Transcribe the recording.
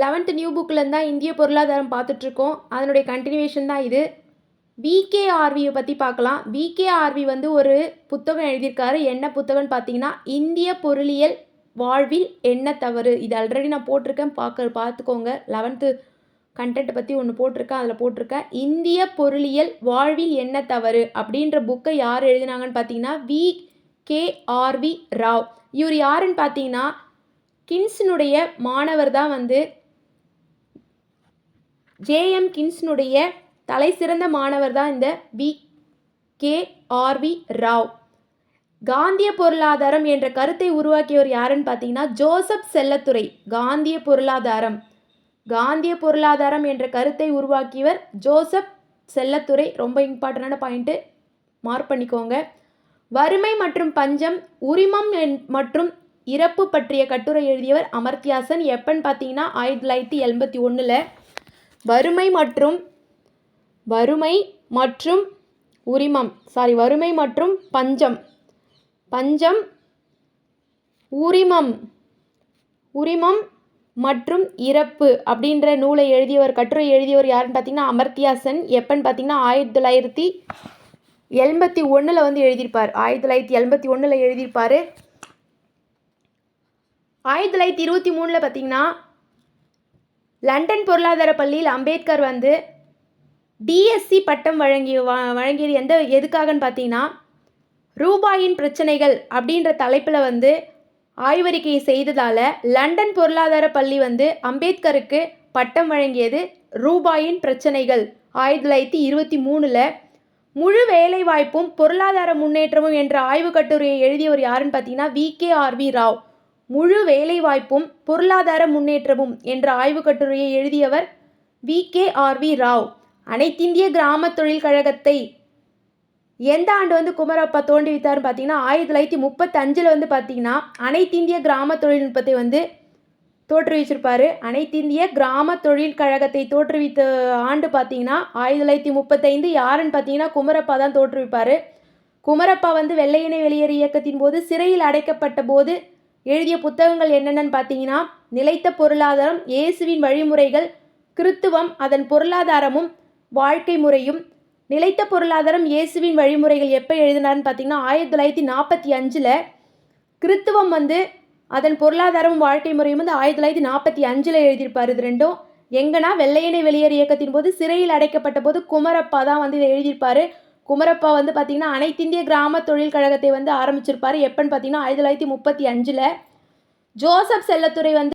Eleventh new புக்கில் தான் இந்திய பொருளாதாரம் பார்த்துட்ருக்கோம். அதனுடைய கண்டினியூவேஷன் தான் இது. விகேஆர்வியை பற்றி பார்க்கலாம். விகேஆர்வி வந்து ஒரு புத்தகம் எழுதியிருக்காரு. என்ன புத்தகம்னு பார்த்தீங்கன்னா இந்திய பொருளியல் வாழ்வில் என்ன தவறு? இது ஆல்ரெடி நான் போட்டிருக்கேன். பார்க்க பார்த்துக்கோங்க. லெவன்த்து கண்டென்ட் பற்றி ஒன்று போட்டிருக்கேன். அதில் போட்டிருக்கேன். இந்திய பொருளியல் வாழ்வில் என்ன தவறு? அப்படின்ற புக்கை யார் எழுதினாங்கன்னு பார்த்தீங்கன்னா வி கே ஆர்வி ராவ். இவர் யாருன்னு பார்த்தீங்கன்னா கின்ஸினுடைய மாணவர் தான் வந்து ஜேஎம் கின்ஸினுடைய தலை சிறந்த மாணவர் தான் இந்த வி. கே. ஆர்வி ராவ். காந்திய பொருளாதாரம் என்ற கருத்தை உருவாக்கியவர் யாருன்னு பார்த்தீங்கன்னா ஜோசப் செல்லத்துறை காந்திய பொருளாதாரம். காந்திய பொருளாதாரம் என்ற கருத்தை உருவாக்கியவர் ஜோசப் செல்லத்துறை. ரொம்ப இம்பார்ட்டண்டான பாயிண்ட்டு மார்க் பண்ணிக்கோங்க. வறுமை மற்றும் பஞ்சம் உரிமம் என்- மற்றும் இறப்பு பற்றிய கட்டுரை எழுதியவர் அமர்த்தியாசன். எப்பன்னு பார்த்தீங்கன்னா ஆயிரத்தி தொள்ளாயிரத்தி எண்பத்தி ஒன்றில் வறுமை மற்றும் வறுமை மற்றும் உரிமம். சாரி வறுமை மற்றும் பஞ்சம். பஞ்சம் உரிமம். உரிமம் மற்றும் இறப்பு அப்படின்ற நூலை எழுதியவர் கட்டுரை எழுதியவர் யாருன்னு பார்த்தீங்கன்னா அமர்த்தியாசன். எப்பன்னு பார்த்தீங்கன்னா ஆயிரத்தி தொள்ளாயிரத்தி எண்பத்தி ஒன்றில் வந்து எழுதியிருப்பார். ஆயிரத்தி தொள்ளாயிரத்தி எண்பத்தி ஒன்றில் எழுதியிருப்பார். ஆயிரத்தி தொள்ளாயிரத்தி இருபத்தி மூணில் பார்த்தீங்கன்னா லண்டன் பொருளாதார பள்ளியில் அம்பேத்கர் வந்து டிஎஸ்சி பட்டம் வழங்கி வ- வழங்கியது எந்த எதுக்காகன்னு பார்த்தீங்கன்னா ரூபாயின் பிரச்சனைகள் அப்படின்ற தலைப்பில் வந்து ஆய்வறிக்கையை செய்ததால் லண்டன் பொருளாதார பள்ளி வந்து அம்பேத்கருக்கு பட்டம் வழங்கியது ரூபாயின் பிரச்சனைகள். ஆயிரத்தி தொள்ளாயிரத்தி இருபத்தி மூணில் முழு வேலைவாய்ப்பும் பொருளாதார முன்னேற்றமும் என்ற ஆய்வுக் கட்டுரையை எழுதியவர் யாருன்னு பார்த்தீங்கன்னா வி கே ஆர்வி ராவ். முழு வேலைவாய்ப்பும் பொருளாதார முன்னேற்றமும் என்ற ஆய்வுக் கட்டுரையை எழுதியவர் வி. கே. ஆர்வி ராவ். அனைத்திந்திய கிராம தொழில் கழகத்தை எந்த ஆண்டு வந்து குமரப்பா தோன்றுவித்தார்னு பார்த்தீங்கன்னா ஆயிரத்தி தொள்ளாயிரத்தி முப்பத்தஞ்சில் வந்து பார்த்தீங்கன்னா அனைத்திந்திய கிராம தொழில்நுட்பத்தை வந்து தோற்றுவிச்சிருப்பார் அனைத்திந்திய கிராம தொழில் கழகத்தை தோற்றுவித்த ஆண்டு பார்த்தீங்கன்னா ஆயிரத்தி தொள்ளாயிரத்தி முப்பத்தைந்து யாருன்னு பார்த்தீங்கன்னா குமரப்பா தான் தோற்றுவிப்பார். குமரப்பா வந்து வெள்ளையனை வெளியேறு இயக்கத்தின் போது சிறையில் அடைக்கப்பட்ட போது எழுதிய புத்தகங்கள் என்னென்னு பார்த்தீங்கன்னா நிலைத்த பொருளாதாரம் இயேசுவின் வழிமுறைகள் கிறித்துவம் அதன் பொருளாதாரமும் வாழ்க்கை முறையும். நிலைத்த பொருளாதாரம் இயேசுவின் வழிமுறைகள் எப்போ எழுதினார்னு பார்த்தீங்கன்னா ஆயிரத்தி தொள்ளாயிரத்தி நாற்பத்தி அஞ்சில். கிறித்துவம் வந்து அதன் பொருளாதாரமும் வாழ்க்கை முறையும் வந்து ஆயிரத்தி தொள்ளாயிரத்தி நாற்பத்தி அஞ்சில் எழுதியிருப்பார் இது ரெண்டும். எங்கன்னா வெள்ளையனை வெளியேறு இயக்கத்தின் போது சிறையில் அடைக்கப்பட்ட போது குமரப்பா தான் வந்து இதை எழுதியிருப்பார். குமரப்பா வந்து பார்த்திங்கன்னா அனைத்திந்திய கிராம தொழில் கழகத்தை வந்து ஆரம்பிச்சிருப்பார். எப்போன்னு பார்த்தீங்கன்னா ஆயிரத்தி தொள்ளாயிரத்தி முப்பத்தி அஞ்சில். ஜோசப் செல்லத்துறை வந்து